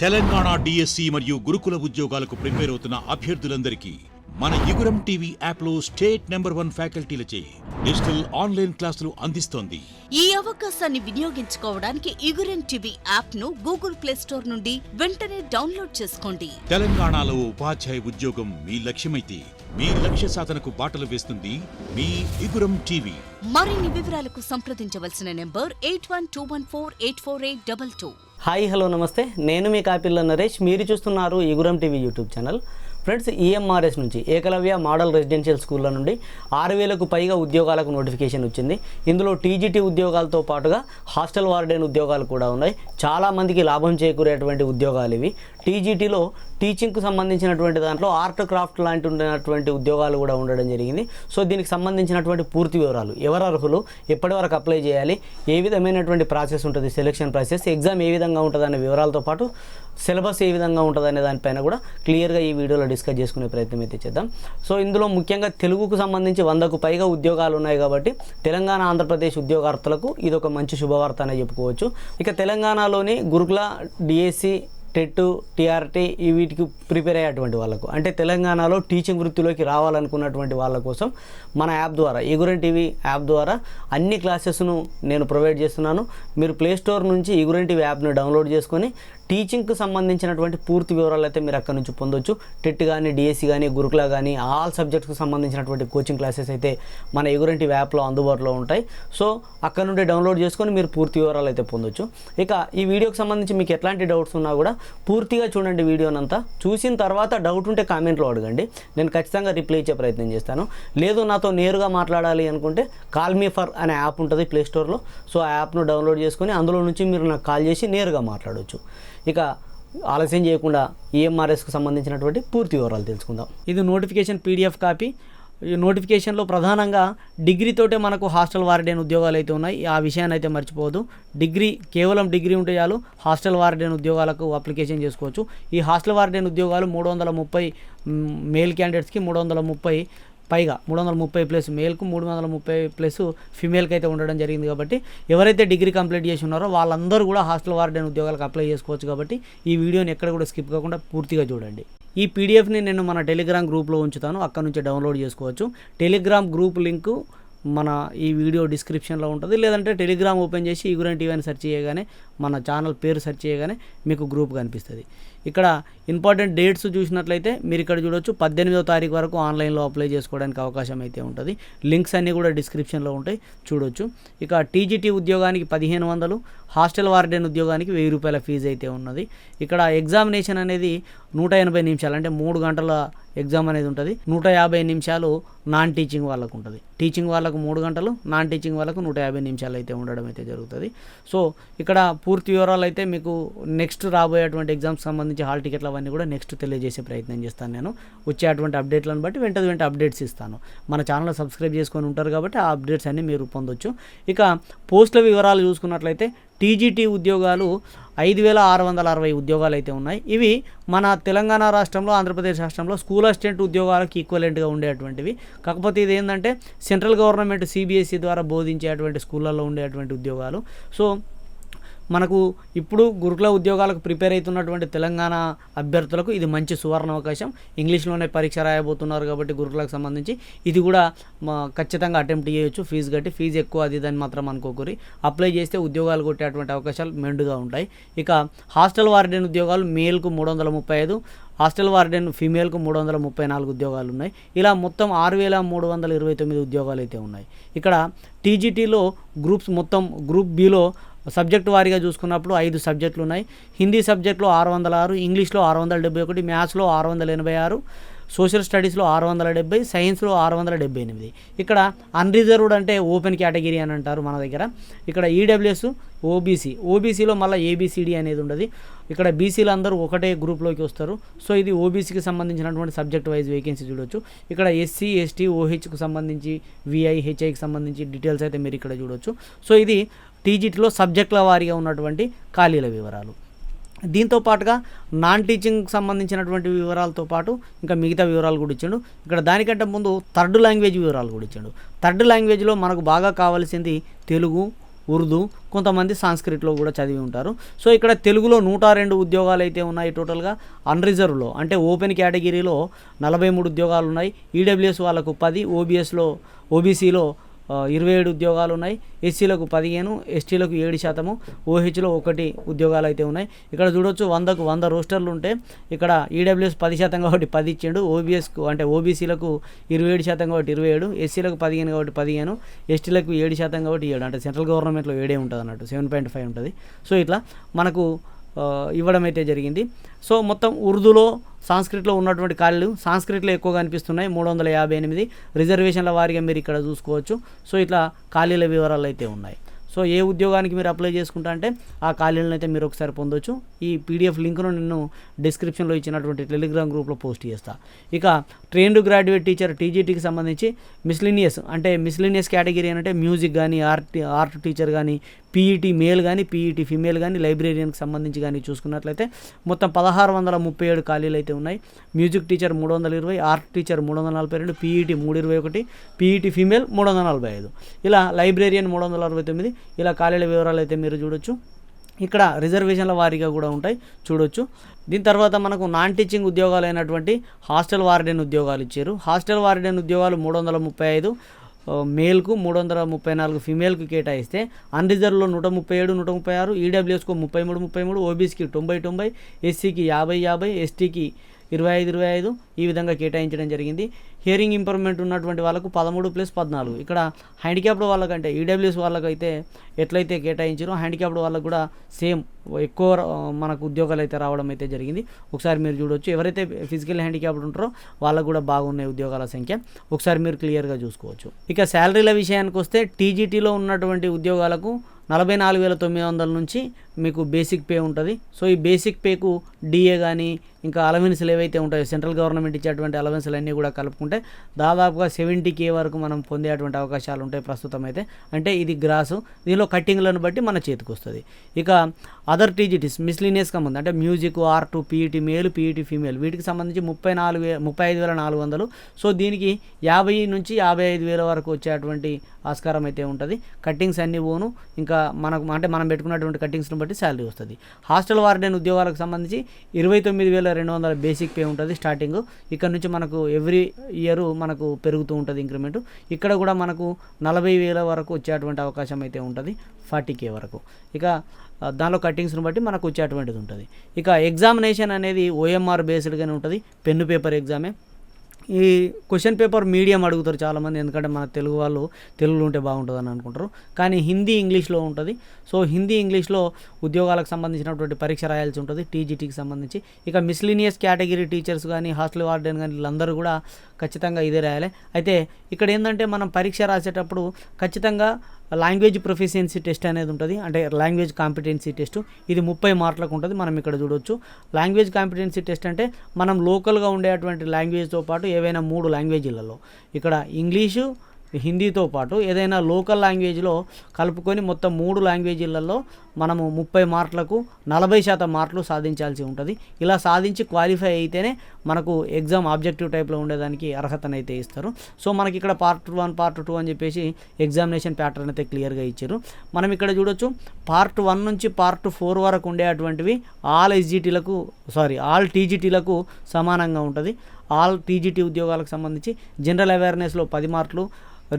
Telangana DSC మరియు గురుకుల ఉద్యోగాలకు ప్రిపేర్ అవుతున్న అభ్యర్థులందరికీ మన ఇగురం టీవీ యాప్లో స్టేట్ నెంబర్ వన్ ఫ్యాకల్టీలచే డిజిటల్ ఆన్లైన్ క్లాసులు అందిస్తోంది. ఈ అవకాశాన్ని వినియోగించుకోవడానికి ఇగురెన్ టీవీ యాప్ను గూగుల్ ప్లే స్టోర్ నుండి వెంటనే డౌన్లోడ్ చేసుకోండి. తెలంగాణలో ఉపాధ్యాయ ఉద్యోగం మీ లక్ష్యమైతే మీ లక్ష్య సాధనకు బాటలు వేస్తుంది మీ ఇగురం టీవీ. మరిన్ని వివరాలకు సంప్రదించవలసిన number eight one two one four eight four eight double two. Hi hello నమస్తే. నేను మీ కాపిల్ల నరేష్. మీరు చూస్తున్నారు Iguram TV YouTube channel. Friends EMRS నుంచి ఏకలవ్య మోడల్ రెసిడెన్షియల్ స్కూళ్ళ నుండి ఆరు వేలకు పైగా ఉద్యోగాలకు నోటిఫికేషన్ వచ్చింది. ఇందులో టీజీటీ ఉద్యోగాలతో పాటుగా హాస్టల్ వార్డెన్ ఉద్యోగాలు కూడా ఉన్నాయి. చాలామందికి లాభం చేకూరేటువంటి ఉద్యోగాలు ఇవి. టీజీటీలో టీచింగ్కు సంబంధించినటువంటి దాంట్లో ఆర్ట్ క్రాఫ్ట్ లాంటి ఉండేటువంటి ఉద్యోగాలు కూడా ఉండడం జరిగింది. సో దీనికి సంబంధించినటువంటి పూర్తి వివరాలు ఎవరు అర్హులు ఎప్పటి వరకు అప్లై చేయాలి ఏ విధమైనటువంటి ప్రాసెస్ ఉంటుంది సెలక్షన్ ప్రాసెస్ ఎగ్జామ్ ఏ విధంగా ఉంటుంది అనే వివరాలతో పాటు సిలబస్ ఏ విధంగా ఉంటుంది అనే దానిపైన కూడా క్లియర్గా ఈ వీడియోలో డిస్కస్ చేసుకునే ప్రయత్నం అయితే చేద్దాం. సో ఇందులో ముఖ్యంగా తెలుగుకు సంబంధించి వందకు పైగా ఉద్యోగాలు ఉన్నాయి కాబట్టి తెలంగాణ ఆంధ్రప్రదేశ్ ఉద్యోగార్థులకు ఇది ఒక మంచి శుభవార్త అనే చెప్పుకోవచ్చు. ఇక తెలంగాణలోని గురుకుల డిఎస్సి టెట్ టీఆర్టీ ఈ వీటికి ప్రిపేర్ అయ్యేటువంటి వాళ్ళకు. అంటే తెలంగాణలో టీచింగ్ వృత్తిలోకి రావాలనుకున్నటువంటి వాళ్ళ కోసం మన యాప్ ద్వారా ఈగురెన్ టీవీ యాప్ ద్వారా అన్ని క్లాసెస్ను నేను ప్రొవైడ్ చేస్తున్నాను. మీరు ప్లే స్టోర్ నుంచి ఈగురెన్ టీవీ యాప్ను డౌన్లోడ్ చేసుకొని టీచింగ్కి సంబంధించినటువంటి పూర్తి వివరాలు అయితే మీరు అక్కడ నుంచి పొందొచ్చు. టెట్ కానీ డిఎస్సి కానీ గురుకుల కానీ ఆల్ సబ్జెక్ట్స్కి సంబంధించినటువంటి కోచింగ్ క్లాసెస్ అయితే మన ఎగురంటి యాప్లో అందుబాటులో ఉంటాయి. సో అక్కడ నుండి డౌన్లోడ్ చేసుకొని మీరు పూర్తి వివరాలు అయితే పొందొచ్చు. ఇక ఈ వీడియోకి సంబంధించి మీకు ఎట్లాంటి డౌట్స్ ఉన్నా కూడా పూర్తిగా చూడండి వీడియోనంతా. చూసిన తర్వాత డౌట్ ఉంటే కామెంట్లో అడగండి. నేను ఖచ్చితంగా రిప్లై ఇచ్చే ప్రయత్నం చేస్తాను. లేదు నాతో నేరుగా మాట్లాడాలి అనుకుంటే కాల్ మీ ఫర్ అనే యాప్ ఉంటుంది ప్లే స్టోర్లో సో ఆ యాప్ను డౌన్లోడ్ చేసుకొని అందులో నుంచి మీరు నాకు కాల్ చేసి నేరుగా మాట్లాడవచ్చు ఇక ఆలస్యం చేయకుండా ఈఎంఆర్ఎస్కు సంబంధించినటువంటి పూర్తి వివరాలు తెలుసుకుందాం. ఇది నోటిఫికేషన్ పీడిఎఫ్ కాపీ. ఈ నోటిఫికేషన్లో ప్రధానంగా డిగ్రీతోటే మనకు హాస్టల్ వార్డెన్ ఉద్యోగాలు అయితే ఉన్నాయి. ఆ విషయాన్ని అయితే మర్చిపోవద్దు. డిగ్రీ కేవలం డిగ్రీ ఉంటే చాలు హాస్టల్ వార్డెన్ ఉద్యోగాలకు అప్లికేషన్ చేసుకోవచ్చు. ఈ హాస్టల్ వార్డెన్ ఉద్యోగాలు మూడు వందల ముప్పై మేల్ క్యాండిడేట్స్కి మూడు వందల ముప్పై పైగా మూడు వందల ముప్పై ప్లస్ మేల్కు మూడు వందల ముప్పై ప్లస్ ఫిమేల్కి అయితే ఉండడం జరిగింది కాబట్టి ఎవరైతే డిగ్రీ కంప్లీట్ చేసి ఉన్నారో వాళ్ళందరూ కూడా హాస్టల్ వార్డెన్ ఉద్యోగాలకు అప్లై చేసుకోవచ్చు కాబట్టి ఈ వీడియోని ఎక్కడ కూడా స్కిప్ కాకుండా పూర్తిగా చూడండి. ఈ పీడిఎఫ్ని నేను మన టెలిగ్రామ్ గ్రూప్లో ఉంచుతాను అక్కడ నుంచి డౌన్లోడ్ చేసుకోవచ్చు. టెలిగ్రామ్ గ్రూప్ లింకు మన ఈ వీడియో డిస్క్రిప్షన్లో ఉంటుంది. లేదంటే టెలిగ్రామ్ ఓపెన్ చేసి ఈగురన్ టీవీ అని సెర్చ్ చేయగానే మన ఛానల్ పేరు సెర్చ్ చేయగానే మీకు గ్రూప్ కనిపిస్తుంది. ఇక్కడ ఇంపార్టెంట్ డేట్స్ చూసినట్లయితే మీరు ఇక్కడ చూడొచ్చు పద్దెనిమిదో తారీఖు వరకు ఆన్లైన్లో అప్లై చేసుకోవడానికి అవకాశం అయితే ఉంటుంది. లింక్స్ అన్నీ కూడా డిస్క్రిప్షన్లో ఉంటాయి. చూడొచ్చు. ఇక టీజీటీ ఉద్యోగానికి పదిహేను వందలు హాస్టల్ వార్డెన్ ఉద్యోగానికి వెయ్యి రూపాయల ఫీజు అయితే ఉన్నది. ఇక్కడ ఎగ్జామినేషన్ అనేది నూట ఎనభై నిమిషాలు అంటే మూడు గంటల ఎగ్జామ్ అనేది ఉంటుంది. నూట యాభై నిమిషాలు నాన్ టీచింగ్ వాళ్ళకు ఉంటుంది. టీచింగ్ వాళ్ళకు మూడు గంటలు నాన్ టీచింగ్ వాళ్ళకు నూట యాభై నిమిషాలు అయితే ఉండడం అయితే జరుగుతుంది. సో ఇక్కడ పూర్తి వివరాలు అయితే మీకు నెక్స్ట్ రాబోయేటువంటి ఎగ్జామ్స్ సంబంధించి హాల్ టికెట్లు అవన్నీ కూడా నెక్స్ట్ తెలియజేసే ప్రయత్నం చేస్తాను నేను. వచ్చే అటువంటి అప్డేట్లను బట్టి వెంట వెంట అప్డేట్స్ ఇస్తాను. మన ఛానల్ సబ్స్క్రైబ్ చేసుకొని ఉంటారు కాబట్టి ఆ అప్డేట్స్ అన్నీ మీరు పొందొచ్చు. ఇక పోస్టుల వివరాలు చూసుకున్నట్లయితే టీజీటీ ఉద్యోగాలు ఐదు వేల ఆరు వందల అరవై ఉద్యోగాలు అయితే ఉన్నాయి. ఇవి మన తెలంగాణ రాష్ట్రంలో ఆంధ్రప్రదేశ్ రాష్ట్రంలో స్కూల్ అసిస్టెంట్ ఉద్యోగాలకు ఈక్వలెంట్గా ఉండేటువంటివి. కాకపోతే ఇది ఏంటంటే సెంట్రల్ గవర్నమెంట్ సిబిఎస్ఈ ద్వారా బోధించేటువంటి స్కూళ్ళల్లో ఉండేటువంటి ఉద్యోగాలు. సో మనకు ఇప్పుడు గురుకుల ఉద్యోగాలకు ప్రిపేర్ అవుతున్నటువంటి తెలంగాణ అభ్యర్థులకు ఇది మంచి సువర్ణ అవకాశం. ఇంగ్లీష్లోనే పరీక్ష రాయబోతున్నారు కాబట్టి గురుకులకు సంబంధించి ఇది కూడా మా ఖచ్చితంగా అటెంప్ట్ చేయొచ్చు. ఫీజు కట్టి ఫీజు ఎక్కువ అది దాన్ని మాత్రం అనుకోకూరి. అప్లై చేస్తే ఉద్యోగాలు కొట్టేటువంటి అవకాశాలు మెండుగా ఉంటాయి. ఇక హాస్టల్ వార్డెన్ ఉద్యోగాలు మేల్కు మూడు వందల ముప్పై ఐదు హాస్టల్ వార్డెన్ ఫీమేల్కు మూడు వందల ముప్పై నాలుగు ఉద్యోగాలు ఉన్నాయి. ఇలా మొత్తం ఆరు వేల మూడు వందల ఇరవై తొమ్మిది ఉద్యోగాలు అయితే ఉన్నాయి. ఇక్కడ టీజీటీలో గ్రూప్స్ మొత్తం గ్రూప్ బిలో సబ్జెక్టు వారీగా చూసుకున్నప్పుడు ఐదు సబ్జెక్టులు ఉన్నాయి. హిందీ సబ్జెక్టులో ఆరు వందల ఆరు ఇంగ్లీష్లో ఆరు వందల డెబ్బై ఒకటి మ్యాథ్స్లో ఆరు వందల ఎనభై ఆరు సోషల్ స్టడీస్లో ఆరు వందల డెబ్బై సైన్స్లో ఆరు వందల డెబ్బై ఎనిమిది. ఇక్కడ అన్రిజర్వ్డ్ అంటే ఓపెన్ కేటగిరీ అని అంటారు మన దగ్గర. ఇక్కడ ఈడబ్ల్యూఎస్ ఓబీసీ. ఓబీసీలో మళ్ళీ ఏబిసిడి అనేది ఉండదు. ఇక్కడ బీసీలు అందరూ ఒకటే గ్రూప్లోకి వస్తారు. సో ఇది ఓబీసీకి సంబంధించినటువంటి సబ్జెక్ట్ వైజ్ వేకెన్సీ చూడొచ్చు. ఇక్కడ ఎస్సీ ఎస్టీ ఓహెచ్కి సంబంధించి విఐ హెచ్ఐకి సంబంధించి డీటెయిల్స్ అయితే మీరు ఇక్కడ చూడొచ్చు. సో ఇది టీజీటీలో సబ్జెక్టుల వారీగా ఉన్నటువంటి ఖాళీల వివరాలు. దీంతో పాటుగా నాన్ టీచింగ్ సంబంధించినటువంటి వివరాలతో పాటు ఇంకా మిగతా వివరాలు కూడా ఇచ్చాడు. ఇక్కడ దానికంటే ముందు థర్డ్ లాంగ్వేజ్ వివరాలు కూడా ఇచ్చాడు. థర్డ్ లాంగ్వేజ్లో మనకు బాగా కావాల్సింది తెలుగు ఉర్దూ కొంతమంది సాంస్క్రిట్లో కూడా చదివి ఉంటారు. సో ఇక్కడ తెలుగులో నూట రెండు ఉద్యోగాలు అయితే ఉన్నాయి టోటల్గా. అన్రిజర్వ్లో అంటే ఓపెన్ కేటగిరీలో నలభై మూడు ఉద్యోగాలు ఉన్నాయి. ఈడబ్ల్యూఎస్ వాళ్ళకు పది ఓబీఎస్లో ఓబీసీలో ఇరవై ఏడు ఉద్యోగాలు ఉన్నాయి. ఎస్సీలకు పదిహేను ఎస్టీలకు ఏడు శాతము. ఓహెచ్లో ఒకటి ఉద్యోగాలు అయితే ఉన్నాయి. ఇక్కడ చూడొచ్చు వందకు వంద రోస్టర్లు ఉంటే ఇక్కడ ఈడబ్ల్యూఎస్ పది శాతం కాబట్టి పది ఇచ్చిండు. ఓబీఎస్కు అంటే ఓబీసీలకు ఇరవై ఏడు శాతం కాబట్టి ఇరవై ఏడు ఎస్సీలకు పదిహేను కాబట్టి పదిహేను ఎస్టీలకు ఏడు శాతం కాబట్టి ఏడు. అంటే సెంట్రల్ గవర్నమెంట్లో ఏడే ఉంటుంది అన్నట్టు సెవెన్ పాయింట్ ఫైవ్ ఉంటుంది. సో ఇట్లా మనకు ఇవ్వడం అయితే జరిగింది. సో మొత్తం ఉర్దూలో సాంస్క్రిట్లో ఉన్నటువంటి ఖాళీలు సాంస్క్రిట్లో ఎక్కువగా అనిపిస్తున్నాయి. మూడు వందల యాభై ఎనిమిది రిజర్వేషన్ల వారిగా మీరు ఇక్కడ చూసుకోవచ్చు. సో ఇట్లా ఖాళీల వివరాలు అయితే ఉన్నాయి. సో ఏ ఉద్యోగానికి మీరు అప్లై చేసుకుంటా అంటే ఆ ఖాళీలను అయితే మీరు ఒకసారి పొందొచ్చు. ఈ పీడిఎఫ్ లింక్ను నేను డిస్క్రిప్షన్లో ఇచ్చినటువంటి టెలిగ్రామ్ గ్రూప్లో పోస్ట్ చేస్తా. ఇక ట్రైన్డ్ గ్రాడ్యుయేట్ టీచర్ టీజీటీకి సంబంధించి మిస్లినియస్ అంటే మిస్లినియస్ కేటగిరీ అంటే మ్యూజిక్ కానీ ఆర్ట్ ఆర్ట్ టీచర్ కానీ పీఈటీ మేల్ కానీ పీఈటీ ఫిమేల్ కానీ లైబ్రేరియన్కి సంబంధించి కానీ చూసుకున్నట్లయితే మొత్తం పదహారు వందల ముప్పై ఏడు ఖాళీలు అయితే ఉన్నాయి. మ్యూజిక్ టీచర్ మూడు వందల ఇరవై ఆర్ట్ టీచర్ మూడు వందల నలభై రెండు పీఈటీ మూడు ఇరవై ఒకటి పీఈటీ ఫిమేల్ మూడు వందల నలభై ఐదు. ఇలా లైబ్రేరియన్ మూడు వందల అరవై తొమ్మిది ఇలా ఖాళీల వివరాలు అయితే మీరు చూడొచ్చు. ఇక్కడ రిజర్వేషన్ల వారీగా కూడా ఉంటాయి చూడొచ్చు. దీని తర్వాత మనకు నాన్ టీచింగ్ ఉద్యోగాలు అయినటువంటి హాస్టల్ వార్డెన్ ఉద్యోగాలు ఇచ్చారు. హాస్టల్ వార్డెన్ ఉద్యోగాలు మూడు వందల ముప్పై ఐదు మేల్కు మూడు వందల ముప్పై నాలుగు ఫిమేల్కు కేటాయిస్తే అన్రిజర్వ్లో నూట ముప్పై ఏడు నూట ముప్పై ఆరు ఈడబ్ల్యూఎస్కు ముప్పై మూడు ముప్పై మూడు ఓబీసీకి తొంభై తొంభై ఎస్సీకి యాభై యాభై ఎస్టీకి ఇరవై ఐదు ఇరవై ఐదు ఈ విధంగా కేటాయించడం జరిగింది. హియరింగ్ ఇంప్రూవ్మెంట్ ఉన్నటువంటి వాళ్ళకు పదమూడు ప్లస్ పద్నాలుగు. ఇక్కడ హ్యాండిక్యాప్డ్ వాళ్ళకంటే ఈడబ్ల్యూఎస్ వాళ్ళకైతే ఎట్లయితే కేటాయించారో హ్యాండిక్యాప్డ్ వాళ్ళకు కూడా సేమ్ ఎక్కువ మనకు ఉద్యోగాలు అయితే రావడం అయితే జరిగింది. ఒకసారి మీరు చూడొచ్చు. ఎవరైతే ఫిజికల్ హ్యాండిక్యాప్డ్ ఉంటారో వాళ్ళకు కూడా బాగున్నాయి ఉద్యోగాల సంఖ్య. ఒకసారి మీరు క్లియర్గా చూసుకోవచ్చు. ఇక శాలరీల విషయానికి వస్తే టీజీటీలో ఉన్నటువంటి ఉద్యోగాలకు నలభై నాలుగు వేల తొమ్మిది వందల నుంచి మీకు బేసిక్ పే ఉంటుంది. సో ఈ బేసిక్ పేకు డిఏ కానీ ఇంకా అలవెన్స్లు ఏవైతే ఉంటాయో సెంట్రల్ గవర్నమెంట్ ఇచ్చేటువంటి అలవెన్స్లు అన్నీ కూడా కలుపుకుంటే దాదాపుగా సెవెంటీ కే వరకు మనం పొందేటువంటి అవకాశాలు ఉంటాయి ప్రస్తుతం అయితే. అంటే ఇది గ్రాసు దీనిలో కట్టింగ్లను బట్టి మన చేతికి వస్తుంది. ఇక అదర్ టీజీటీస్ మిస్లీనియస్ సంబంధం అంటే music art PET male PET female వీటికి సంబంధించి ముప్పై నాలుగు వే ముప్పై ఐదు వేల నాలుగు వందలు. సో దీనికి యాభై నుంచి యాభై ఐదు వేల వరకు వచ్చేటువంటి ఆస్కారం అయితే ఉంటుంది. కట్టింగ్స్ అన్నీ పోను. ఇంకా మనకు అంటే మనం పెట్టుకున్నటువంటి కట్టింగ్స్ని బట్టి శాలరీ వస్తుంది. హాస్టల్ వార్డెన్ ఉద్యోగాలకు సంబంధించి ఇరవై తొమ్మిది వేల రెండు వందల బేసిక్ పే ఉంటుంది స్టార్టింగ్. ఇక్కడ నుంచి మనకు ఎవ్రీ ఇయర్ మనకు పెరుగుతూ ఉంటుంది ఇంక్రిమెంట్. ఇక్కడ కూడా మనకు నలభై వేల వరకు వచ్చేటువంటి అవకాశం అయితే ఉంటుంది ఫార్టీ కే వరకు. ఇక దానిలో కట్టింగ్స్ని బట్టి మనకు వచ్చేటువంటిది ఉంటుంది. ఇక ఎగ్జామినేషన్ అనేది ఓఎంఆర్ బేస్డ్గానే ఉంటుంది పెన్ను పేపర్ ఎగ్జామే. ఈ క్వశ్చన్ పేపర్ మీడియం అడుగుతారు చాలామంది ఎందుకంటే మన తెలుగు వాళ్ళు తెలుగులో ఉంటే బాగుంటుంది అని అనుకుంటారు. కానీ హిందీ ఇంగ్లీష్లో ఉంటుంది. సో హిందీ ఇంగ్లీష్లో ఉద్యోగాలకు సంబంధించినటువంటి పరీక్ష రాయాల్సి ఉంటుంది టీజీటీకి సంబంధించి. ఇక మిస్లీనియస్ కేటగిరీ టీచర్స్ కానీ హాస్టల్ వార్డెన్ కానీ వీళ్ళందరూ కూడా ఖచ్చితంగా ఇదే రాయాలి. అయితే ఇక్కడ ఏంటంటే మనం పరీక్ష రాసేటప్పుడు ఖచ్చితంగా లాంగ్వేజ్ ప్రొఫిషియన్సీ టెస్ట్ అనేది ఉంటుంది. అంటే లాంగ్వేజ్ కాంపిటెన్సీ టెస్ట్. ఇది ముప్పై మార్కులకు ఉంటుంది. మనం ఇక్కడ చూడొచ్చు. లాంగ్వేజ్ కాంపిటెన్సీ టెస్ట్ అంటే మనం లోకల్గా ఉండేటువంటి లాంగ్వేజ్తో పాటు ఏవైనా మూడు లాంగ్వేజీలలో. ఇక్కడ ఇంగ్లీషు హిందీతో పాటు ఏదైనా లోకల్ లాంగ్వేజ్లో కలుపుకొని మొత్తం మూడు లాంగ్వేజీలలో మనము ముప్పై మార్కులకు నలభై శాతం మార్కులు సాధించాల్సి ఉంటుంది. ఇలా సాధించి క్వాలిఫై అయితేనే మనకు ఎగ్జామ్ ఆబ్జెక్టివ్ టైప్లో ఉండేదానికి అర్హతనైతే ఇస్తారు. సో మనకి ఇక్కడ పార్ట్ వన్ పార్ట్ టూ అని చెప్పేసి ఎగ్జామినేషన్ ప్యాటర్న్ అయితే క్లియర్గా ఇచ్చారు. మనం ఇక్కడ చూడొచ్చు పార్ట్ వన్ నుంచి పార్ట్ ఫోర్ వరకు ఉండేటువంటివి ఆల్ ఎస్జిటీలకు సారీ ఆల్ టీజీటీలకు సమానంగా ఉంటుంది. ఆల్ టీజీటీ ఉద్యోగాలకు సంబంధించి జనరల్ అవేర్నెస్లో పది మార్కులు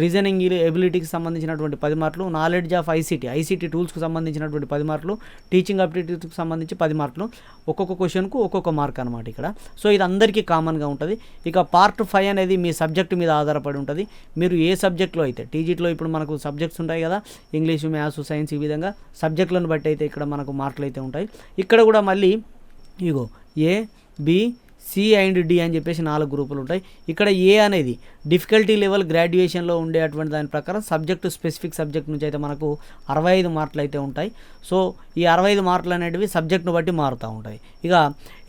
రీజనింగ్ ఎబిలిటీకి సంబంధించినటువంటి పది మార్కులు నాలెడ్జ్ ఆఫ్ ఐసీటీ ఐసీటీ టూల్స్కి సంబంధించినటువంటి పది మార్కులు టీచింగ్ అప్టిట్యూడ్కి సంబంధించి పది మార్కులు ఒక్కొక్క క్వశ్చన్కు ఒక్కొక్క మార్క్ అనమాట ఇక్కడ. సో ఇది అందరికీ కామన్గా ఉంటుంది. ఇక పార్ట్ ఫైవ్ అనేది మీ సబ్జెక్ట్ మీద ఆధారపడి ఉంటుంది. మీరు ఏ సబ్జెక్ట్లో అయితే టీజీట్లో ఇప్పుడు మనకు సబ్జెక్ట్స్ ఉంటాయి కదా ఇంగ్లీష్ మ్యాథ్స్ సైన్స్ ఈ విధంగా సబ్జెక్టులను బట్టి అయితే ఇక్కడ మనకు మార్కులు అయితే ఉంటాయి. ఇక్కడ కూడా మళ్ళీ ఇగో A B C and D అని చెప్పేసి నాలుగు గ్రూపులు ఉంటాయి. ఇక్కడ ఏ అనేది డిఫికల్టీ లెవెల్ గ్రాడ్యుయేషన్లో ఉండేటువంటి దాని ప్రకారం సబ్జెక్టు స్పెసిఫిక్ సబ్జెక్ట్ నుంచి అయితే మనకు అరవై ఐదు మార్కులు అయితే ఉంటాయి. సో ఈ అరవై ఐదు మార్కులు అనేటివి సబ్జెక్ట్ను బట్టి మారుతూ ఉంటాయి. ఇక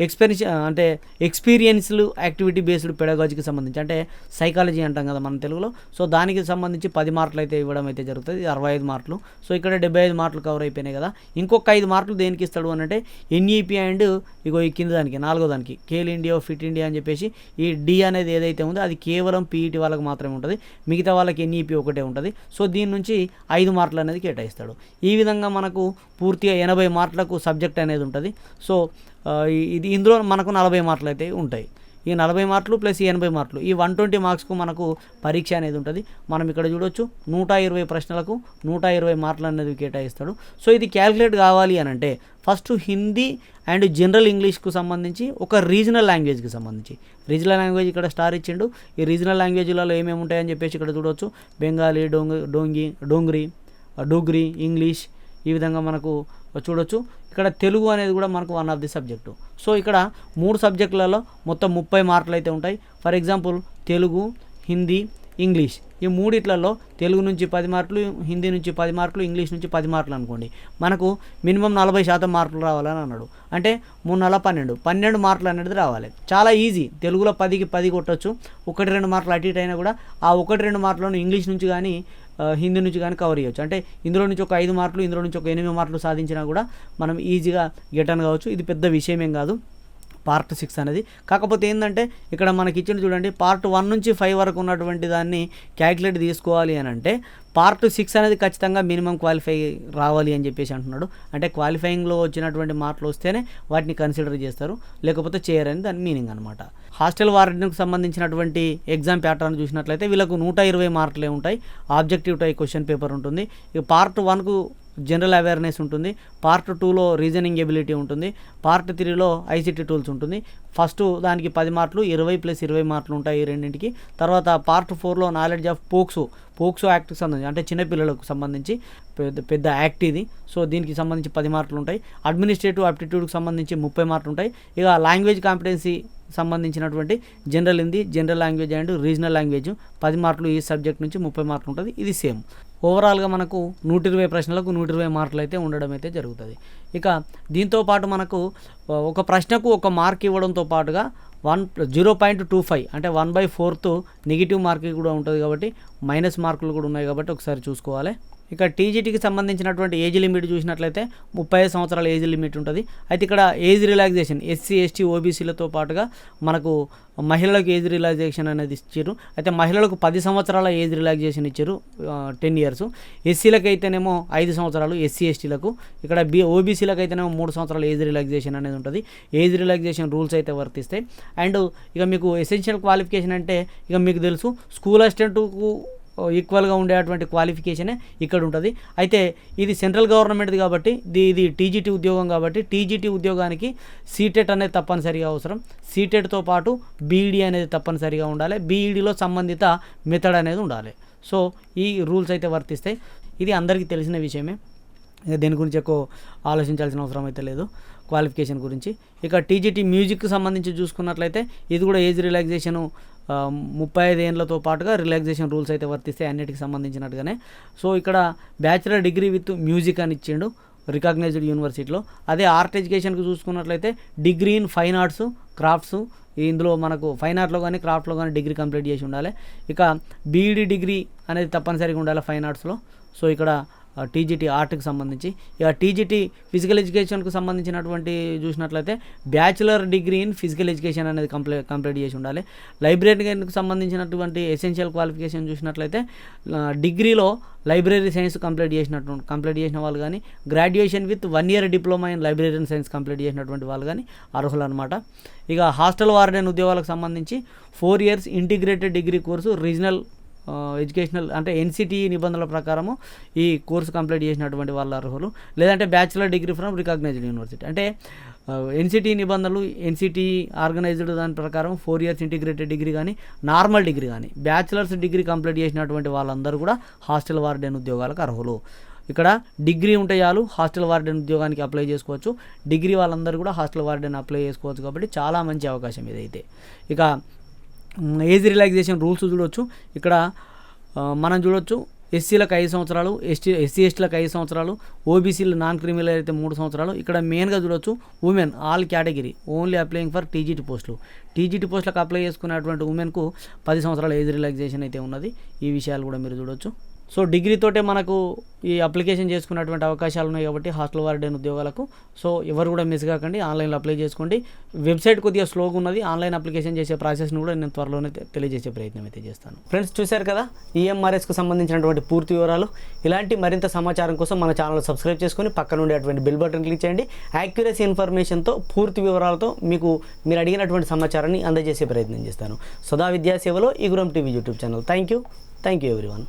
ఎక్స్పీరియన్స్ అంటే ఎక్స్పీరియన్స్లు యాక్టివిటీ బేస్డ్ పెడగాజీకి సంబంధించి అంటే సైకాలజీ అంటాం కదా మన తెలుగులో. సో దానికి సంబంధించి పది మార్కులు అయితే ఇవ్వడం అయితే జరుగుతుంది అరవై ఐదు మార్కులు. సో ఇక్కడ డెబ్బై ఐదు మార్కులు కవర్ అయిపోయినాయి కదా. ఇంకొక ఐదు మార్కులు దేనికి ఇస్తాడు అని అంటే ఎన్ఈపి అండ్ ఇగో ఈ కింద దానికి నాలుగో దానికి. కేల్ ఇండియా ఫిట్ ఇండియా అని చెప్పేసి ఈ డి అనేది ఏదైతే ఉందో అది కేవలం పీ ఈటీ వాళ్ళకి మాత్రమే ఉంటుంది. మిగతా వాళ్ళకి ఎన్ఈపి ఒకటే ఉంటుంది. సో దీని నుంచి ఐదు మార్కులు అనేది కేటాయిస్తాడు. ఈ విధంగా మనకు పూర్తిగా ఎనభై మార్కులకు సబ్జెక్ట్ అనేది ఉంటుంది. సో ఇది ఇందులో మనకు నలభై మార్కులు అయితే ఉంటాయి. ఈ నలభై మార్కులు ప్లస్ ఈ ఎనభై మార్కులు. ఈ వన్ ట్వంటీ మార్క్స్కు మనకు పరీక్ష అనేది ఉంటుంది. మనం ఇక్కడ చూడొచ్చు నూట ఇరవై ప్రశ్నలకు నూట ఇరవై మార్కులు అనేది కేటాయిస్తాడు. సో ఇది క్యాలిక్యులేట్ కావాలి అని అంటే ఫస్ట్ హిందీ అండ్ జనరల్ ఇంగ్లీష్కు సంబంధించి ఒక రీజనల్ లాంగ్వేజ్కి సంబంధించి. రీజనల్ లాంగ్వేజ్ ఇక్కడ స్టార్ ఇచ్చిండు. ఈ రీజనల్ లాంగ్వేజ్లలో ఏమేమి ఉంటాయని చెప్పేసి ఇక్కడ చూడవచ్చు బెంగాలీ డోంగ్ డోంగి డోంగ్రీ డోగ్రీ ఇంగ్లీష్ ఈ విధంగా మనకు చూడొచ్చు. ఇక్కడ తెలుగు అనేది కూడా మనకు one of the subject so ఇక్కడ మూడు సబ్జెక్టులలో మొత్తం ముప్పై మార్కులు అయితే ఉంటాయి. For example Telugu Hindi English. ఈ మూడిట్లలో తెలుగు నుంచి పది మార్కులు హిందీ నుంచి పది మార్కులు ఇంగ్లీష్ నుంచి పది మార్కులు అనుకోండి. మనకు మినిమం నలభై శాతం మార్కులు రావాలని అన్నాడు. అంటే మూడు నెలల పన్నెండు. పన్నెండు మార్కులు అనేది రావాలి. చాలా ఈజీ. తెలుగులో పదికి పది కొట్టచ్చు. ఒకటి రెండు మార్కులు అటు ఇటు అయినా కూడా ఆ ఒకటి రెండు మార్కులను ఇంగ్లీష్ నుంచి కానీ హిందీ నుంచి కానీ కవర్ చేయొచ్చు. అంటే ఇందులో నుంచి ఒక ఐదు మార్కులు ఇందులో నుంచి ఒక ఎనిమిది మార్కులు సాధించినా కూడా మనం ఈజీగా గెటన్ కావచ్చు. ఇది పెద్ద విషయమేం కాదు. పార్ట్ సిక్స్ అనేది. కాకపోతే ఏంటంటే ఇక్కడ మనకి ఇచ్చిన చూడండి పార్ట్ వన్ నుంచి ఫైవ్ వరకు ఉన్నటువంటి దాన్ని క్యాలిక్యులేట్ తీసుకోవాలి అని అంటే పార్ట్ సిక్స్ అనేది ఖచ్చితంగా మినిమం క్వాలిఫై రావాలి అని చెప్పేసి అంటున్నాడు. అంటే క్వాలిఫైయింగ్లో వచ్చినటువంటి మార్కులు వస్తేనే వాటిని కన్సిడర్ చేస్తారు. లేకపోతే చేయరని దాని మీనింగ్ అనమాట హాస్టల్ వార్డెన్కి సంబంధించినటువంటి ఎగ్జామ్ ప్యాటర్న్ చూసినట్లయితే వీళ్ళకు నూట ఇరవై మార్కులే ఉంటాయి. ఆబ్జెక్టివ్ టై క్వశ్చన్ పేపర్ ఉంటుంది. ఇక పార్ట్ వన్కు జనరల్ అవేర్నెస్ ఉంటుంది. పార్ట్ టూలో రీజనింగ్ ఎబిలిటీ ఉంటుంది. పార్ట్ త్రీలో ఐసిటీ టూల్స్ ఉంటుంది. ఫస్ట్ దానికి పది మార్కులు ఇరవై ప్లస్ ఇరవై మార్కులు ఉంటాయి ఈ రెండింటికి. తర్వాత పార్ట్ ఫోర్లో నాలెడ్జ్ ఆఫ్ పోక్సో పోక్సో యాక్ట్కి సంబంధించి అంటే చిన్నపిల్లలకు సంబంధించి పెద్ద పెద్ద యాక్ట్ ఇది. సో దీనికి సంబంధించి పది మార్కులు ఉంటాయి. అడ్మినిస్ట్రేటివ్ అప్టిట్యూడ్కి సంబంధించి ముప్పై మార్కులు ఉంటాయి. ఇక లాంగ్వేజ్ కాంపిటెన్సీ సంబంధించినటువంటి general Hindi general language and regional language. పది మార్కులు ఈ సబ్జెక్ట్ నుంచి ముప్పై మార్కులు ఉంటుంది. ఇది సేమ్. ఓవరాల్గా మనకు నూట ఇరవై ప్రశ్నలకు నూట ఇరవై మార్కులు అయితే ఉండడం అయితే జరుగుతుంది. ఇక దీంతో పాటు మనకు ఒక ప్రశ్నకు ఒక మార్క్ ఇవ్వడంతో పాటుగా one zero point two five అంటే one by fourth negative mark కూడా ఉంటుంది కాబట్టి మైనస్ మార్కులు కూడా ఉన్నాయి కాబట్టి ఒకసారి చూసుకోవాలి. ఇక టీజీటీకి సంబంధించినటువంటి ఏజ్ లిమిట్ చూసినట్లయితే ముప్పై ఐదు సంవత్సరాల ఏజ్ లిమిట్ ఉంటుంది. అయితే ఇక్కడ ఏజ్ రిలాక్సేషన్ ఎస్సీ ఎస్టీ ఓబీసీలతో పాటుగా మనకు మహిళలకు ఏజ్ రిలాక్సేషన్ అనేది ఇచ్చారు. అయితే మహిళలకు పది సంవత్సరాల ఏజ్ రిలాక్సేషన్ ఇచ్చారు టెన్ ఇయర్స్. ఎస్సీలకు అయితేనేమో ఐదు సంవత్సరాలు ఎస్సీ ఎస్టీలకు. ఇక్కడ బి ఓబీసీలకు అయితేనేమో మూడు సంవత్సరాల ఏజ్ రిలాక్సేషన్ అనేది ఉంటుంది. ఏజ్ రిలాక్సేషన్ రూల్స్ అయితే వర్తిస్తాయి. అండ్ ఇక మీకు ఎసెన్షియల్ క్వాలిఫికేషన్ అంటే ఇక మీకు తెలుసు స్కూల్ అసిస్టెంట్కు ఈక్వల్గా ఉండేటువంటి క్వాలిఫికేషనే ఇక్కడ ఉంటుంది. అయితే ఇది సెంట్రల్ గవర్నమెంట్ది కాబట్టి ఇది ఇది టీజీటీ ఉద్యోగం కాబట్టి టీజీటీ ఉద్యోగానికి సీటెట్ అనేది తప్పనిసరిగా అవసరం. సీటెట్తో పాటు బీఈడీ అనేది తప్పనిసరిగా ఉండాలి. బీఈడీలో సంబంధిత మెథడ్ అనేది ఉండాలి. సో ఈ రూల్స్ అయితే వర్తిస్తాయి. ఇది అందరికీ తెలిసిన విషయమే. దీని గురించి ఎక్కువ ఆలోచించాల్సిన అవసరం అయితే లేదు క్వాలిఫికేషన్ గురించి. ఇక టీజీటీ మ్యూజిక్కి సంబంధించి చూసుకున్నట్లయితే ఇది కూడా ఏజ్ రిలాక్సేషను ముప్పై ఐదు ఏండ్లతో పాటుగా రిలాక్సేషన్ రూల్స్ అయితే వర్తిస్తాయి అన్నిటికి సంబంధించినట్టుగానే. సో ఇక్కడ బ్యాచిలర్ డిగ్రీ విత్ మ్యూజిక్ అని ఇచ్చిండు రికగ్నైజ్డ్ యూనివర్సిటీలో. అదే ఆర్ట్ ఎడ్యుకేషన్కి చూసుకున్నట్లయితే degree in fine arts crafts ఇందులో మనకు ఫైన్ ఆర్ట్లో కానీ క్రాఫ్ట్లో కానీ డిగ్రీ కంప్లీట్ చేసి ఉండాలి. ఇక బీఈడి డిగ్రీ అనేది తప్పనిసరిగా ఉండాలి ఫైన్ ఆర్ట్స్లో. సో ఇక్కడ టీజీటీ ఆర్ట్కి సంబంధించి. ఇక టీజీటీ ఫిజికల్ ఎడ్యుకేషన్కు సంబంధించినటువంటి చూసినట్లయితే bachelor degree in physical education అనేది కంప్లీట్ కంప్లీట్ చేసి ఉండాలి. లైబ్రరీకి సంబంధించినటువంటి ఎసెన్షియల్ క్వాలిఫికేషన్ చూసినట్లయితే డిగ్రీలో లైబ్రరీ సైన్స్ కంప్లీట్ చేసినట్టు కంప్లీట్ చేసిన వాళ్ళు కానీ graduation with one year diploma in library science complete చేసినటువంటి వాళ్ళు కానీ అర్హులు అనమాట ఇక హాస్టల్ వార్డెన్ ఉద్యోగాలకు సంబంధించి four years integrated degree course regional educational అంటే ఎన్సిటి నిబంధనల ప్రకారము ఈ కోర్సు కంప్లీట్ చేసినటువంటి వాళ్ళ అర్హులు. లేదంటే bachelor degree from recognised university. అంటే ఎన్సిటి నిబంధనలు ఎన్సిటి ఆర్గనైజ్డ్ దాని ప్రకారం ఫోర్ ఇయర్స్ ఇంటిగ్రేటెడ్ డిగ్రీ కానీ నార్మల్ డిగ్రీ కానీ బ్యాచిలర్స్ డిగ్రీ కంప్లీట్ చేసినటువంటి వాళ్ళందరూ కూడా హాస్టల్ వార్డెన్ ఉద్యోగాలకు అర్హులు. ఇక్కడ డిగ్రీ ఉంటే చాలు హాస్టల్ వార్డెన్ ఉద్యోగానికి అప్లై చేసుకోవచ్చు. డిగ్రీ వాళ్ళందరూ కూడా హాస్టల్ వార్డెన్ అప్లై చేసుకోవచ్చు కాబట్టి చాలా మంచి అవకాశం ఇదైతే. ఇక ఏజ్ రిలాక్సేషన్ రూల్స్ చూడొచ్చు. ఇక్కడ మనం చూడొచ్చు ఎస్సీలకు ఐదు సంవత్సరాలు ఎస్టీ ఎస్సీ ఎస్టీలకు ఐదు సంవత్సరాలు ఓబీసీలు నాన్ క్రిమినల్ అయితే మూడు సంవత్సరాలు. ఇక్కడ మెయిన్గా చూడొచ్చు women all category only applying for TGT పోస్టులు. టీజీటీ పోస్టులకు అప్లై చేసుకున్నటువంటి ఉమెన్కు పది సంవత్సరాల ఏజ్ రిలాక్సేషన్ అయితే ఉన్నది. ఈ విషయాలు కూడా మీరు చూడొచ్చు. సో డిగ్రీతోటే మనకు ఈ అప్లికేషన్ చేసుకున్నటువంటి అవకాశాలు ఉన్నాయి కాబట్టి హాస్టల్ వార్డెన్ ఉద్యోగాలకు. సో ఎవరు కూడా మిస్ కాకండి ఆన్లైన్లో అప్లై చేసుకోండి. వెబ్సైట్ కొద్దిగా స్లోగా ఉన్నది ఆన్లైన్ అప్లికేషన్ చేసే ప్రాసెస్ను కూడా నేను త్వరలోనే తెలియజేసే ప్రయత్నం అయితే చేస్తాను. ఫ్రెండ్స్ చూశారు కదా ఈఎంఆర్ఎస్కు సంబంధించినటువంటి పూర్తి వివరాలు. ఇలాంటి మరింత సమాచారం కోసం మన ఛానల్ సబ్స్క్రైబ్ చేసుకొని పక్కన ఉండేటువంటి బెల్ బటన్ క్లిక్ చేయండి. యాక్యురసీ ఇన్ఫర్మేషన్తో పూర్తి వివరాలతో మీకు మీరు అడిగినటువంటి సమాచారాన్ని అందజేసే ప్రయత్నం చేస్తాను. సదా విద్యాసేవలో Iguram TV YouTube channel. Thank you thank you everyone.